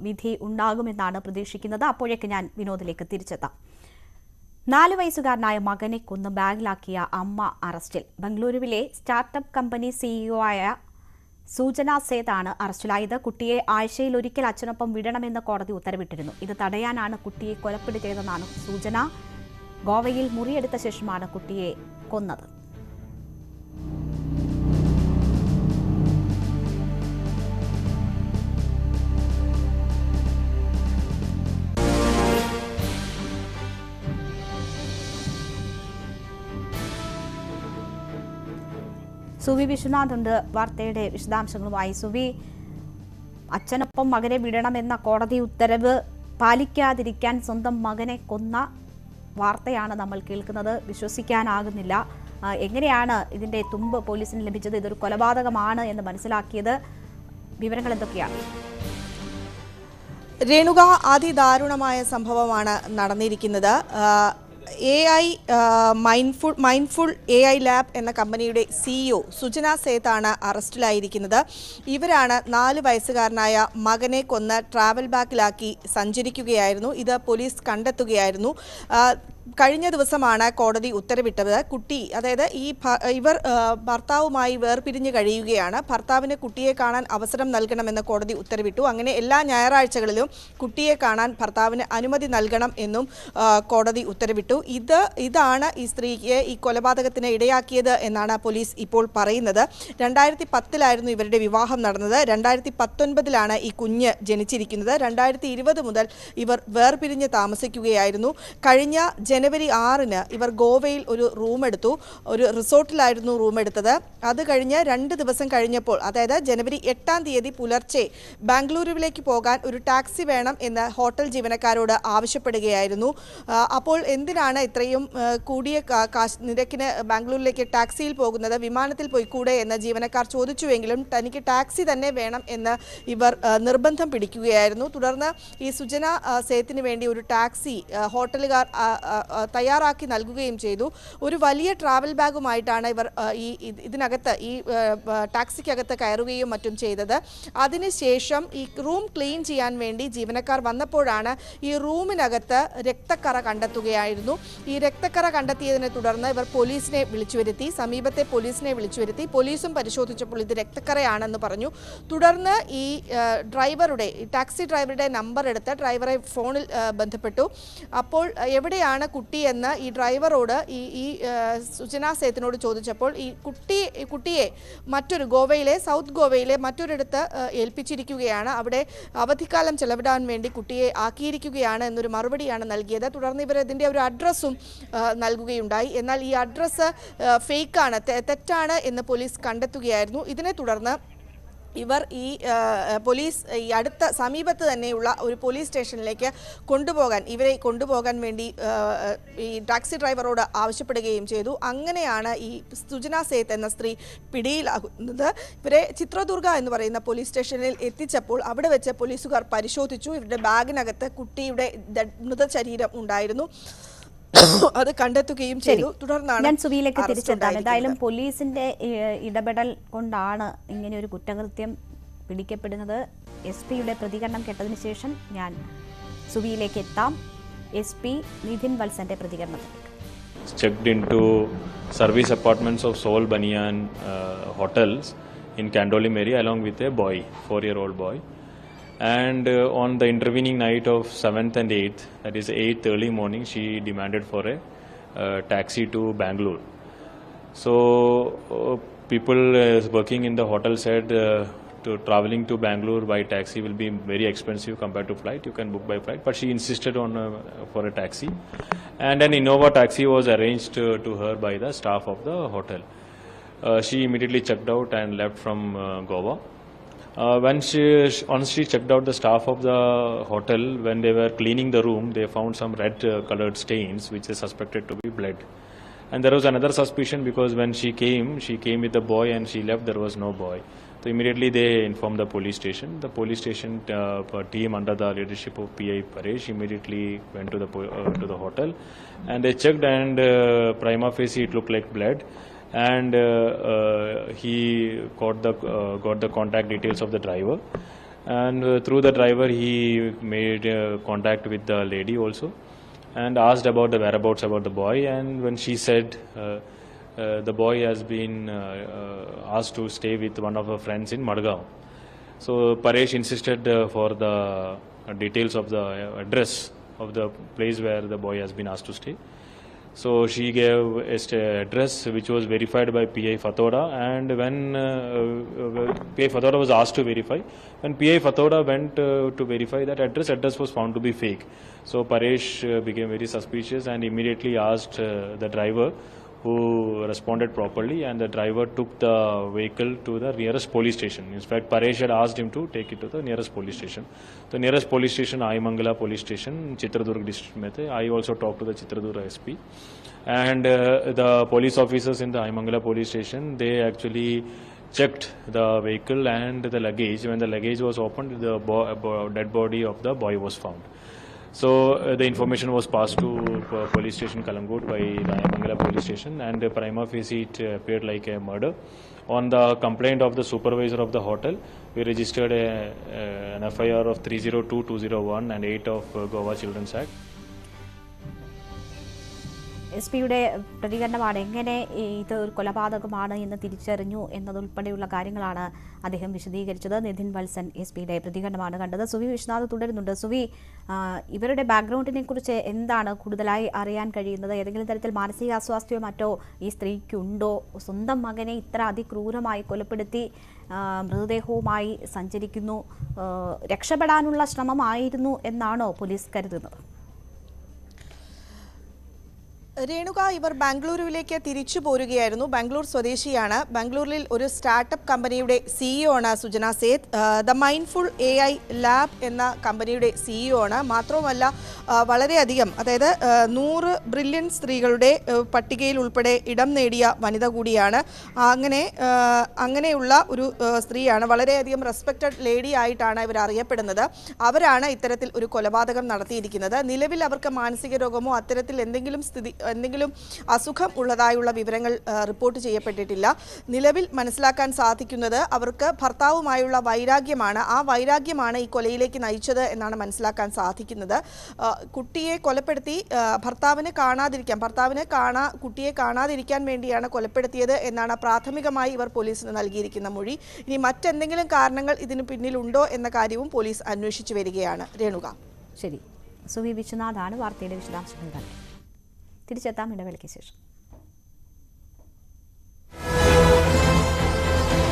വിധി ഉണ്ടാകുമെന്നാണ് പ്രതീക്ഷിക്കുന്നത്. അപ്പോഴേക്ക് ഞാൻ വിനോദിലേക്ക് തിരിച്ചെത്താം. നാല് വയസ്സുകാരനായ മകനെ കൊന്ന് ബാഗിലാക്കിയ അമ്മ അറസ്റ്റിൽ. ബംഗളൂരുവിലെ സ്റ്റാർട്ടപ്പ് കമ്പനി സിഇഒ ആയ സൂചന സേതാണ് അറസ്റ്റിലായത്. കുട്ടിയെ ആഴ്ചയിൽ ഒരിക്കൽ അച്ഛനൊപ്പം വിടണമെന്ന് കോടതി ഉത്തരവിട്ടിരുന്നു. ഇത് തടയാനാണ് കുട്ടിയെ കൊലപ്പെടുത്തിയതെന്നാണ് സൂചന. ഗോവയിൽ മുറിയെടുത്ത ശേഷമാണ് കുട്ടിയെ കൊന്നത്. സുവി വിശ്വനാഥ് ഉണ്ട് വാർത്തയുടെ വിശദാംശങ്ങളുമായി. സുവി അച്ഛനൊപ്പം മകനെ വിടണമെന്ന കോടതി ഉത്തരവ് പാലിക്കാതിരിക്കാൻ സ്വന്തം മകനെ കൊന്ന വാർത്തയാണ് നമ്മൾ കേൾക്കുന്നത്. വിശ്വസിക്കാനാകുന്നില്ല. എങ്ങനെയാണ് ഇതിന്റെ തുമ്പ് പോലീസിന് ലഭിച്ചത്? ഇതൊരു കൊലപാതകമാണ് എന്ന് മനസ്സിലാക്കിയത്. വിവരങ്ങൾ എന്തൊക്കെയാണ്? രേണുക അതിദാരുണമായ സംഭവമാണ് നടന്നിരിക്കുന്നത്. A I mindful mindful A I lab എന്ന കമ്പനിയുടെ സിഇഒ സുജന സേത്താണ് അറസ്റ്റിലായിരിക്കുന്നത്. ഇവരാണ് നാല് വയസ്സുകാരനായ മകനെ കൊന്ന് ട്രാവൽ ബാക്കിലാക്കി സഞ്ചരിക്കുകയായിരുന്നു. ഇത് പോലീസ് കണ്ടെത്തുകയായിരുന്നു. കഴിഞ്ഞ ദിവസമാണ് കോടതി ഉത്തരവിട്ടത്. കുട്ടി അതായത് ഈ ഇവർ ഭർത്താവുമായി വേർപിരിഞ്ഞ് കഴിയുകയാണ്. ഭർത്താവിന് കുട്ടിയെ കാണാൻ അവസരം നൽകണമെന്ന് കോടതി ഉത്തരവിട്ടു. അങ്ങനെ എല്ലാ ഞായറാഴ്ചകളിലും കുട്ടിയെ കാണാൻ ഭർത്താവിന് അനുമതി നൽകണം എന്നും കോടതി ഉത്തരവിട്ടു. ഇത് ഇതാണ് ഈ സ്ത്രീക്ക് ഈ കൊലപാതകത്തിന് ഇടയാക്കിയത് എന്നാണ് പോലീസ് ഇപ്പോൾ പറയുന്നത്. രണ്ടായിരത്തി പത്തിലായിരുന്നു ഇവരുടെ വിവാഹം നടന്നത്. രണ്ടായിരത്തി പത്തൊൻപതിലാണ് ഈ കുഞ്ഞ് ജനിച്ചിരിക്കുന്നത്. രണ്ടായിരത്തി ഇരുപത് മുതൽ ഇവർ വേർപിരിഞ്ഞ് താമസിക്കുകയായിരുന്നു. കഴിഞ്ഞ ജനുവരി ആറിന് ഇവർ ഗോവയിൽ ഒരു റൂം എടുത്തു. ഒരു റിസോർട്ടിലായിരുന്നു റൂം എടുത്തത്. അത് കഴിഞ്ഞ് രണ്ട് ദിവസം കഴിഞ്ഞപ്പോൾ അതായത് ജനുവരി എട്ടാം തീയതി പുലർച്ചെ ബാംഗ്ലൂരുവിലേക്ക് പോകാൻ ഒരു ടാക്സി വേണം എന്ന് ഹോട്ടൽ ജീവനക്കാരോട് ആവശ്യപ്പെടുകയായിരുന്നു. അപ്പോൾ എന്തിനാണ് ഇത്രയും കൂടിയ നിരക്കിന് ബാംഗ്ലൂരിലേക്ക് ടാക്സിയിൽ പോകുന്നത്? വിമാനത്തിൽ പോയി കൂടെ എന്ന് ജീവനക്കാർ ചോദിച്ചുവെങ്കിലും തനിക്ക് ടാക്സി തന്നെ വേണം എന്ന് ഇവർ നിർബന്ധം പിടിക്കുകയായിരുന്നു. തുടർന്ന് ഈ സുജന സേത്തിന് വേണ്ടി ഒരു ടാക്സി ഹോട്ടലുകാർ തയ്യാറാക്കി നൽകുകയും ചെയ്തു. ഒരു വലിയ ട്രാവൽ ബാഗുമായിട്ടാണ് ഇവർ ഈ ഇത് ഇതിനകത്ത് ഈ ടാക്സിക്കകത്ത് കയറുകയും മറ്റും ചെയ്തത്. അതിനുശേഷം ഈ റൂം ക്ലീൻ ചെയ്യാൻ വേണ്ടി ജീവനക്കാർ വന്നപ്പോഴാണ് ഈ റൂമിനകത്ത് രക്തക്കറ കണ്ടെത്തുകയായിരുന്നു. ഈ രക്തക്കറ കണ്ടെത്തിയതിനെ തുടർന്ന് ഇവർ പോലീസിനെ വിളിച്ചു വരുത്തി സമീപത്തെ പോലീസിനെ വിളിച്ചു വരുത്തി പോലീസും പരിശോധിച്ചപ്പോൾ ഇത് രക്തക്കറയാണെന്ന് പറഞ്ഞു. തുടർന്ന് ഈ ഡ്രൈവറുടെ ടാക്സി ഡ്രൈവറുടെ നമ്പർ എടുത്ത് ഡ്രൈവറെ ഫോണിൽ ബന്ധപ്പെട്ടു. അപ്പോൾ എവിടെയാണ് കുട്ടിയെന്ന് ഈ ഡ്രൈവറോട് ഈ ഈ സുജന സേത്തിനോട് ചോദിച്ചപ്പോൾ ഈ കുട്ടി കുട്ടിയെ മറ്റൊരു ഗോവയിലെ സൗത്ത് ഗോവയിലെ മറ്റൊരിടത്ത് ഏൽപ്പിച്ചിരിക്കുകയാണ്. അവിടെ അവധിക്കാലം ചെലവിടാൻ വേണ്ടി കുട്ടിയെ ആക്കിയിരിക്കുകയാണ് എന്നൊരു മറുപടിയാണ് നൽകിയത്. തുടർന്ന് ഇവർ ഇതിന്റെ ഒരു അഡ്രസ്സും നൽകുകയുണ്ടായി. എന്നാൽ ഈ അഡ്രസ്സ് ഫേക്കാണ് തെറ്റാണ് എന്ന് പോലീസ് കണ്ടെത്തുകയായിരുന്നു. ഇതിനെ തുടർന്ന് ഇവർ ഈ പോലീസ് ഈ അടുത്ത സമീപത്ത് തന്നെയുള്ള ഒരു പോലീസ് സ്റ്റേഷനിലേക്ക് കൊണ്ടുപോകാൻ ഇവരെ കൊണ്ടുപോകാൻ വേണ്ടി ഈ ടാക്സി ഡ്രൈവറോട് ആവശ്യപ്പെടുകയും ചെയ്തു. അങ്ങനെയാണ് ഈ സുജന സേത്ത് എന്ന സ്ത്രീ പിടിയിലാകുന്നത്. ഇവരെ ചിത്രദുർഗ എന്ന് പറയുന്ന പോലീസ് സ്റ്റേഷനിൽ എത്തിച്ചപ്പോൾ അവിടെ വെച്ച് പോലീസുകാർ പരിശോധിച്ചു. ഇവരുടെ ബാഗിനകത്ത് കുട്ടിയുടെ മൃതശരീരം ഉണ്ടായിരുന്നു. അത് കണ്ടെത്തുകയും ചെയ്തു. തുടർന്നാണ് ഞാൻ സുവിയിലേക്ക് തിരിച്ചെത്താം എന്തായാലും പോലീസിന്റെ ഇടപെടൽ കൊണ്ടാണ് ഇങ്ങനെ ഒരു കുറ്റകൃത്യം പിടിക്കപ്പെടുന്നത്. എസ് പിയുടെ പ്രതികരണം കേട്ടതിന് ശേഷം ഞാൻ സുവിയിലേക്ക് എത്താം. എസ് പി നിതിൻ വത്സന്റെ പ്രതികരണത്തിലേക്ക് checked into service apartments of Seoul Banyan uh, hotels in Candolim area along with a boy, four-year-old boy. And uh, on the intervening night of 7th and 8th, that is 8th early morning, she demanded for a uh, taxi to Bangalore. So uh, people uh, working in the hotel said uh, to traveling to Bangalore by taxi will be very expensive compared to flight. You can book by flight, but she insisted on uh, for a taxi, and an Innova taxi was arranged to her by the staff of the hotel. She immediately checked out and left from Goa. Uh, when she once she checked out the staff of the hotel when they were cleaning the room they found some red uh, colored stains which is suspected to be blood. And there was another suspicion because when she came she came with the boy and she left there was no boy. So immediately they informed the police station. The police station uh, team under the leadership of pi paresh immediately went to the uh, to the hotel. And they checked and uh, prima facie it looked like blood and uh, uh, he got the uh, got the contact details of the driver and through the driver he made contact with the lady also and asked about the whereabouts about the boy and when she said uh, the boy has been uh, uh, asked to stay with one of her friends in Madgaon. So Paresh insisted for the details of the address of the place where the boy has been asked to stay. So she gave a address which was verified by PI Fathoda, and when uh, uh, PI Fathoda was asked to verify, when PI Fathoda went uh, to verify that address, address was found to be fake. So Paresh uh, became very suspicious and immediately asked uh, the driver who responded properly and the driver took the vehicle to the nearest police station. In fact, Paresh had asked him to take it to the nearest police station. The nearest police station, Aimangala police station, Chitradurg district I also talked to the Chitradurg SP. And uh, the police officers in the Aimangala police station, they actually checked the vehicle and the luggage. When the luggage was opened, the bo- bo- dead body of the boy was found. So uh, the information was passed to uh, police station Kalangut by the Mangala police station and uh, prima facie it uh, appeared like a murder. On the complaint of the supervisor of the hotel, we registered a, uh, an FIR of 302, 201 and 8 of uh, Goa Children's Act. S പിയുടെ പ്രതികരണമാണ് എങ്ങനെ ഇത് ഒരു കൊലപാതകമാണ് എന്ന് തിരിച്ചറിഞ്ഞു എന്നതുൾപ്പെടെയുള്ള കാര്യങ്ങളാണ് അദ്ദേഹം വിശദീകരിച്ചത്. നിതിൻ വത്സൻ എസ് പിയുടെ പ്രതികരണമാണ് കണ്ടത്. സുവി വിശ്വനാഥ് തുടരുന്നുണ്ട്. സുവി ഇവരുടെ ബാക്ക്ഗ്രൗണ്ടിനെ കുറിച്ച് എന്താണ് കൂടുതലായി അറിയാൻ കഴിയുന്നത്? ഏതെങ്കിലും തരത്തിൽ മാനസികാസ്വാസ്ഥ്യമോ മറ്റോ ഈ സ്ത്രീക്കുണ്ടോ? സ്വന്തം മകനെ ഇത്ര അതിക്രൂരമായി കൊലപ്പെടുത്തി മൃതദേഹവുമായി സഞ്ചരിക്കുന്നു രക്ഷപ്പെടാനുള്ള ശ്രമമായിരുന്നു എന്നാണോ പോലീസ് കരുതുന്നത്? രേണുക ഇവർ ബാംഗ്ലൂരുവിലേക്ക് തിരിച്ചു പോരുകയായിരുന്നു. ബാംഗ്ലൂർ സ്വദേശിയാണ്. ബാംഗ്ലൂരിൽ ഒരു സ്റ്റാർട്ടപ്പ് കമ്പനിയുടെ സിഇഒ ആണ് Sujana Seth the mindful A I lab എന്ന കമ്പനിയുടെ സിഇഒ ആണ്. മാത്രവുമല്ല വളരെയധികം അതായത് നൂറ് ബ്രില്യൻ സ്ത്രീകളുടെ പട്ടികയിൽ ഉൾപ്പെടെ ഇടം നേടിയ വനിത കൂടിയാണ്. അങ്ങനെ അങ്ങനെയുള്ള ഒരു സ്ത്രീയാണ്. വളരെയധികം റെസ്പെക്റ്റഡ് ലേഡി ആയിട്ടാണ് ഇവർ അറിയപ്പെടുന്നത്. അവരാണ് ഇത്തരത്തിൽ ഒരു കൊലപാതകം നടത്തിയിരിക്കുന്നത്. നിലവിൽ അവർക്ക് മാനസിക രോഗമോ അത്തരത്തിൽ എന്തെങ്കിലും സ്ഥിതി എന്തെങ്കിലും അസുഖം ഉള്ളതായുള്ള വിവരങ്ങൾ റിപ്പോർട്ട് ചെയ്യപ്പെട്ടിട്ടില്ല. നിലവിൽ മനസ്സിലാക്കാൻ സാധിക്കുന്നത് അവർക്ക് ഭർത്താവുമായുള്ള വൈരാഗ്യമാണ്. ആ വൈരാഗ്യമാണ് ഈ കൊലയിലേക്ക് നയിച്ചത് എന്നാണ് മനസ്സിലാക്കാൻ സാധിക്കുന്നത്. കുട്ടിയെ കൊലപ്പെടുത്തി ഭർത്താവിനെ കാണാതിരിക്കാൻ ഭർത്താവിനെ കാണാ കുട്ടിയെ കാണാതിരിക്കാൻ വേണ്ടിയാണ് കൊലപ്പെടുത്തിയത് എന്നാണ് പ്രാഥമികമായി ഇവർ പോലീസിന് നൽകിയിരിക്കുന്ന മൊഴി. ഇനി മറ്റെന്തെങ്കിലും കാരണങ്ങൾ ഇതിന് പിന്നിലുണ്ടോ എന്ന കാര്യവും പോലീസ് അന്വേഷിച്ചു വരികയാണ്. രേണുക. ശരി. സുവി വിശ്വനാഥാണ് വാർത്തയുടെ വിശദാംശങ്ങൾ തിരിച്ചെത്താം ഇടവേളയ്ക്ക് ശേഷം.